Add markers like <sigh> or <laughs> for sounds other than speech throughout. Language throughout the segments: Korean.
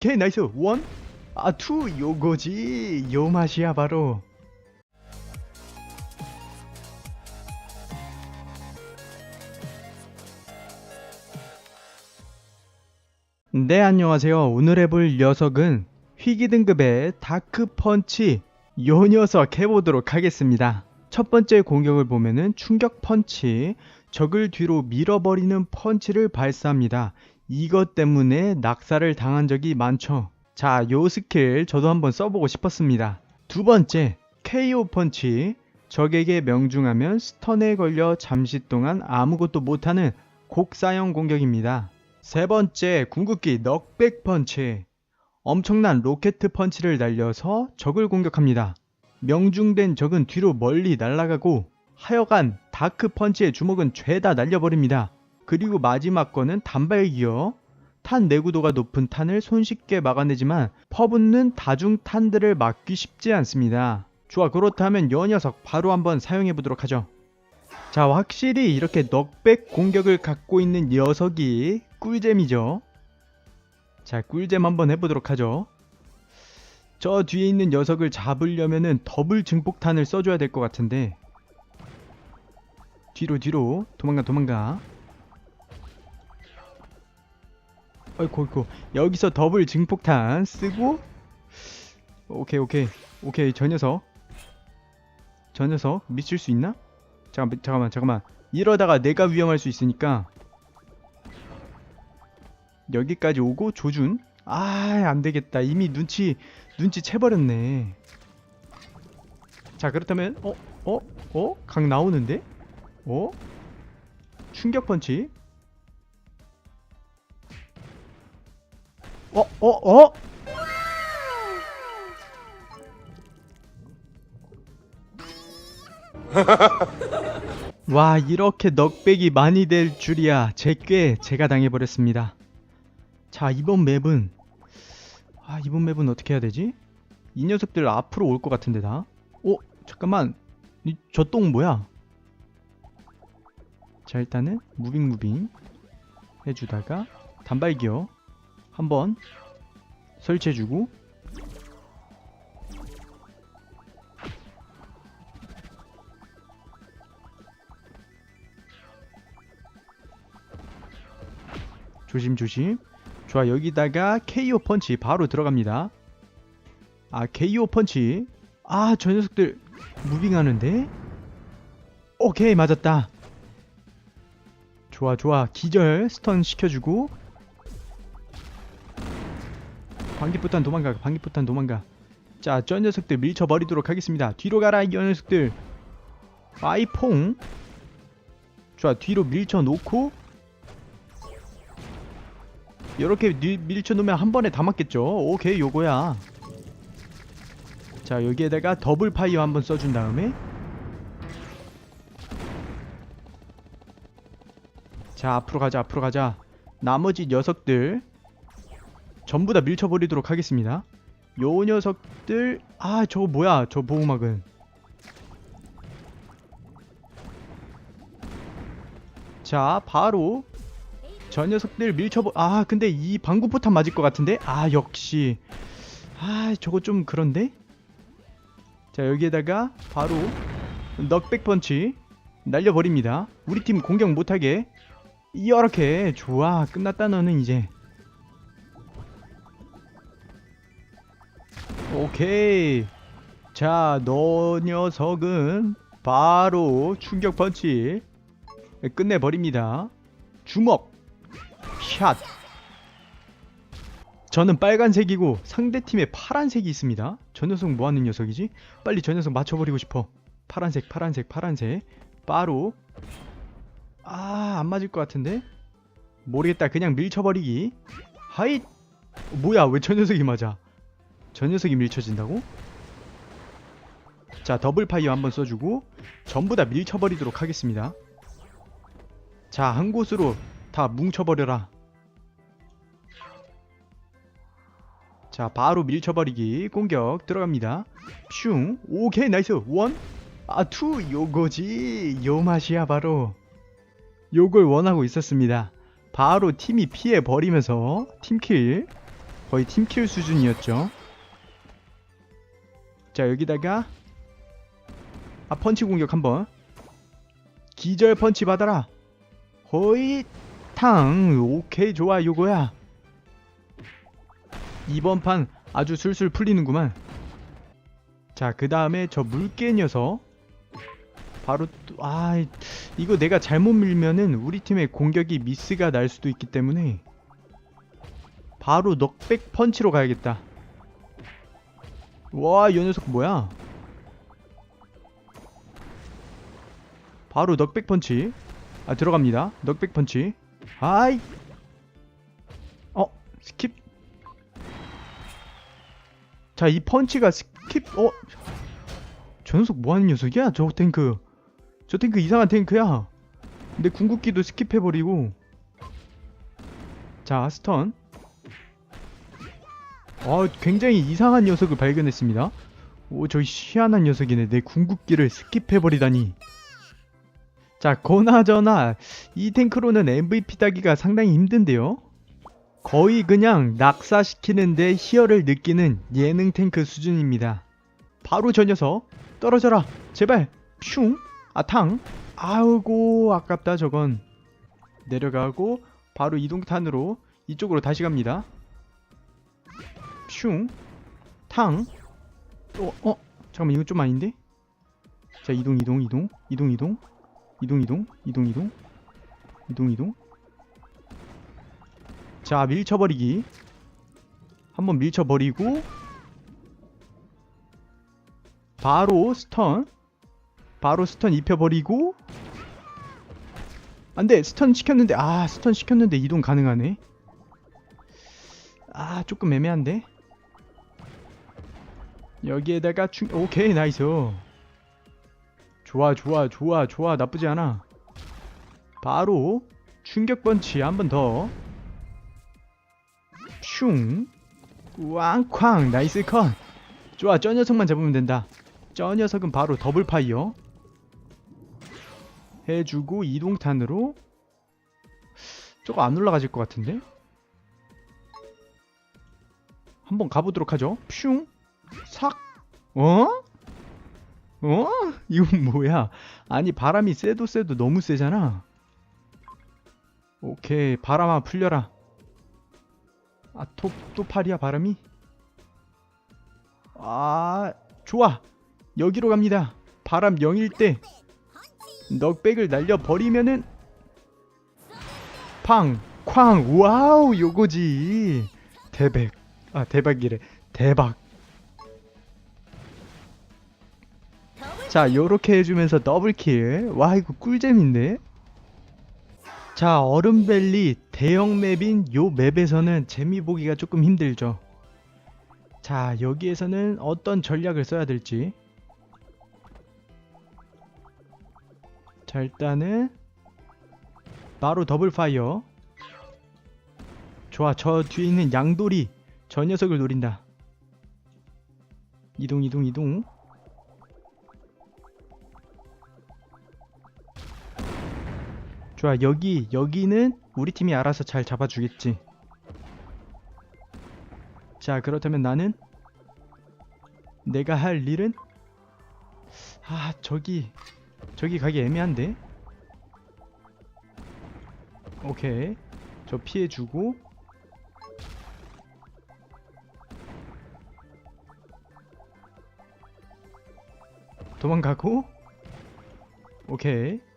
오케이 나이스 원, 아 투 요거지 요 맛이야 바로. 네 안녕하세요. 오늘 해볼 녀석은 희귀 등급의 다크 펀치 요 녀석 해보도록 하겠습니다. 첫 번째 공격을 보면은 충격 펀치, 적을 뒤로 밀어버리는 펀치를 발사합니다. 이것 때문에 낙사를 당한 적이 많죠. 자, 요 스킬 저도 한번 써보고 싶었습니다. 두 번째, KO 펀치. 적에게 명중하면 스턴에 걸려 잠시 동안 아무것도 못하는 곡사형 공격입니다. 세 번째, 궁극기 넉백 펀치. 엄청난 로켓 펀치를 날려서 적을 공격합니다. 명중된 적은 뒤로 멀리 날아가고 하여간 다크 펀치의 주먹은 죄다 날려버립니다. 그리고 마지막 거는 단발기어. 탄 내구도가 높은 탄을 손쉽게 막아내지만 퍼붓는 다중 탄들을 막기 쉽지 않습니다. 좋아 그렇다면 여 녀석 바로 한번 사용해 보도록 하죠. 자 확실히 이렇게 넉백 공격을 갖고 있는 녀석이 꿀잼이죠. 자 꿀잼 한번 해보도록 하죠. 저 뒤에 있는 녀석을 잡으려면은 더블 증폭탄을 써줘야 될 것 같은데 뒤로 뒤로 도망가 도망가 어이구 어이구 여기서 더블 증폭탄 쓰고 오케이 오케이 오케이 저 녀석 저 녀석 미칠 수 있나? 잠깐만 잠깐만 잠깐만 이러다가 내가 위험할 수 있으니까 여기까지 오고 조준 아 안되겠다 이미 눈치 눈치 채버렸네 자 그렇다면 어? 어? 어? 각 나오는데? 어? 충격 펀치 어? 어? 어? <laughs> 와 이렇게 넉백이 많이 될 줄이야 제꽤 제가 당해버렸습니다 자 이번 맵은 아 이번 맵은 어떻게 해야 되지? 이 녀석들 앞으로 올 것 같은데 다 어? 잠깐만 저 똥 뭐야? 자 일단은 무빙 무빙 해주다가 단발기어 한번 설치해주고. 조심조심. 좋아 여기다가 KO 펀치 바로 들어갑니다. 아 KO 펀치. 아 저 녀석들 무빙하는데? 오케이 맞았다. 좋아 좋아. 기절 스턴 시켜주고 방귀포탄 도망가 방귀포탄 도망가. 자 저 녀석들 밀쳐버리도록 하겠습니다. 뒤로 가라 이 녀석들. 아이퐁. 좋아 뒤로 밀쳐놓고. 이렇게 밀쳐놓으면 한 번에 다 맞겠죠? 오케이 요거야. 자 여기에다가 더블 파이어 한번 써준 다음에. 자 앞으로 가자 앞으로 가자. 나머지 녀석들 전부 다 밀쳐버리도록 하겠습니다. 요 녀석들 아 저거 뭐야 저 보호막은. 자 바로 저 녀석들 밀쳐버 아 근데 이 방구포탄 맞을 것 같은데? 아 역시. 아 저거 좀 그런데? 자 여기에다가 바로 넉백 펀치 날려버립니다. 우리 팀 공격 못하게 이렇게 좋아 끝났다 너는 이제 오케이. 자 너 녀석은 바로 충격 펀치. 끝내버립니다. 주먹. 샷. 저는 빨간색이고 상대팀에 파란색이 있습니다. 저 녀석 뭐하는 녀석이지? 빨리 저 녀석 맞춰버리고 싶어. 파란색 파란색 파란색. 바로. 아 안 맞을 것 같은데? 모르겠다. 그냥 밀쳐버리기. 하잇! 뭐야 왜 저 녀석이 맞아 저 녀석이 밀쳐진다고? 자 더블 파이어 한번 써주고 전부 다 밀쳐버리도록 하겠습니다. 자 한 곳으로 다 뭉쳐버려라. 자 바로 밀쳐버리기 공격 들어갑니다. 슝 오케이 나이스. 원 아 투 요거지. 요 맛이야 바로. 요걸 원하고 있었습니다. 바로 팀이 피해버리면서 팀킬 거의 팀킬 수준이었죠. 자 여기다가 아 펀치 공격 한번. 기절 펀치 받아라. 호이 탕. 오케이 좋아 요거야. 이번 판 아주 술술 풀리는구만. 자 그 다음에 저 물개 녀석. 바로 또, 아 이거 내가 잘못 밀면은 우리 팀의 공격이 미스가 날 수도 있기 때문에 바로 넉백 펀치로 가야겠다 와, 이 녀석 뭐야? 바로 넉백 펀치. 아, 들어갑니다. 넉백 펀치. 아이. 어, 스킵. 자, 이 펀치가 스킵. 어. 저 녀석 뭐 하는 녀석이야? 저 탱크. 저 탱크 이상한 탱크야. 근데 궁극기도 스킵해버리고. 자, 스턴. 아, 굉장히 이상한 녀석을 발견했습니다. 오, 저 희한한 녀석이네. 내 궁극기를 스킵해버리다니. 자, 그나저나 이 탱크로는 MVP 따기가 상당히 힘든데요. 거의 그냥 낙사시키는데 희열을 느끼는 예능 탱크 수준입니다. 바로 저 녀석 떨어져라. 제발. 슝. 아탕. 아우고 아깝다 저건. 내려가고 바로 이동탄으로 이쪽으로 다시 갑니다. 슝. 탕. 또, 어? 잠깐만, 이거 좀 아닌데? 자, 이동, 이동, 이동. 이동, 이동. 이동, 이동. 이동, 이동. 이동, 이동. 자, 밀쳐버리기. 한번 밀쳐버리고. 바로 스턴. 바로 스턴 입혀버리고. 안 돼, 스턴 시켰는데. 아, 스턴 시켰는데 이동 가능하네. 아, 조금 애매한데. 여기에다가 충 오케이 나이스. 좋아 좋아 좋아 좋아. 나쁘지 않아. 바로 충격 펀치 한 번 더. 슝. 왕쾅. 나이스 컷. 좋아 저 녀석만 잡으면 된다. 저 녀석은 바로 더블 파이어. 해주고 이동탄으로. 저거 안 올라가질 것 같은데? 한번 가보도록 하죠. 슝 삭? 어? 어? 이건 뭐야? 아니 바람이 쎄도 쎄도 너무 세잖아. 오케이 바람아 풀려라. 아또 또 팔이야 바람이? 아 좋아 여기로 갑니다. 바람 0일 때 넉백을 날려 버리면은 팡 쾅 와우 요거지 대백 아 대박이래 대박 자 요렇게 해주면서 더블킬. 와 이거 꿀잼인데? 자 얼음밸리 대형 맵인 요 맵에서는 재미 보기가 조금 힘들죠. 자 여기에서는 어떤 전략을 써야 될지. 자 일단은 바로 더블 파이어. 좋아 저 뒤에 있는 양돌이 저 녀석을 노린다. 이동 이동 이동 좋아 여기 여기는 우리 팀이 알아서 잘 잡아주겠지. 자 그렇다면 나는 내가 할 일은? 아 저기 저기 가기 애매한데? 오케이. 저 피해주고. 도망가고. 오케이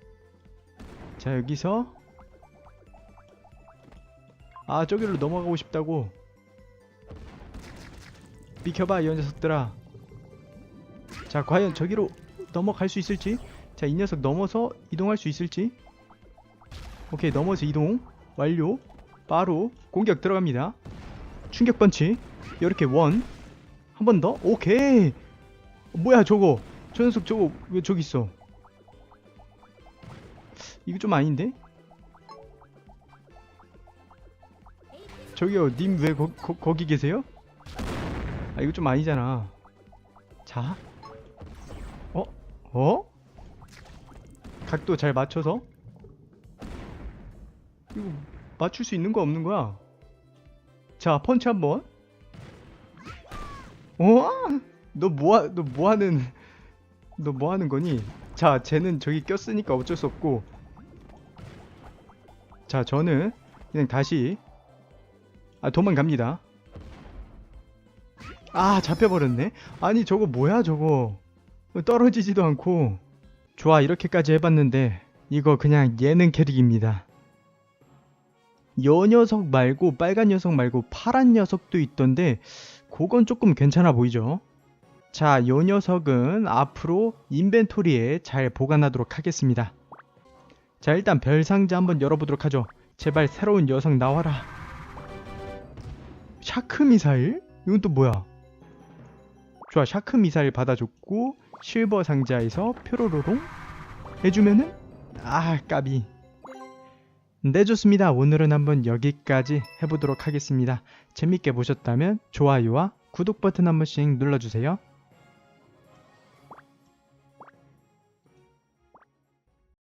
자 여기서 아 저기로 넘어가고 싶다고. 비켜봐 이 녀석들아. 자 과연 저기로 넘어갈 수 있을지? 자 이 녀석 넘어서 이동할 수 있을지? 오케이 넘어서 이동. 완료. 바로 공격 들어갑니다. 충격 펀치. 이렇게 원. 한 번 더. 오케이. 뭐야 저거? 저 녀석 저거 왜 저기 있어 이거 좀 아닌데? 저기요 님 왜 거 기 계세요? 아 이거 좀 아니잖아 자 어? 어? 각도 잘 맞춰서 이거 맞출 수 있는 거 없는 거야 자 펀치 한번 어? 너 뭐하 너 뭐하는 <laughs> 너 뭐하는 거니? 자, 쟤는 저기 꼈으니까 어쩔 수 없고. 자, 저는 그냥 다시 아 도망갑니다. 아 잡혀버렸네. 아니 저거 뭐야 저거 떨어지지도 않고. 좋아 이렇게까지 해봤는데 이거 그냥 예능 캐릭입니다. 요 녀석 말고 빨간 녀석 말고 파란 녀석도 있던데 그건 조금 괜찮아 보이죠? 자, 요 녀석은 앞으로 인벤토리에 잘 보관하도록 하겠습니다. 자, 일단 별 상자 한번 열어보도록 하죠. 제발 새로운 녀석 나와라. 샤크 미사일? 이건 또 뭐야? 좋아, 샤크 미사일 받아줬고 실버 상자에서 표로로롱 해주면은 아 까비. 네 좋습니다. 오늘은 한번 여기까지 해보도록 하겠습니다. 재밌게 보셨다면 좋아요와 구독 버튼 한 번씩 눌러주세요.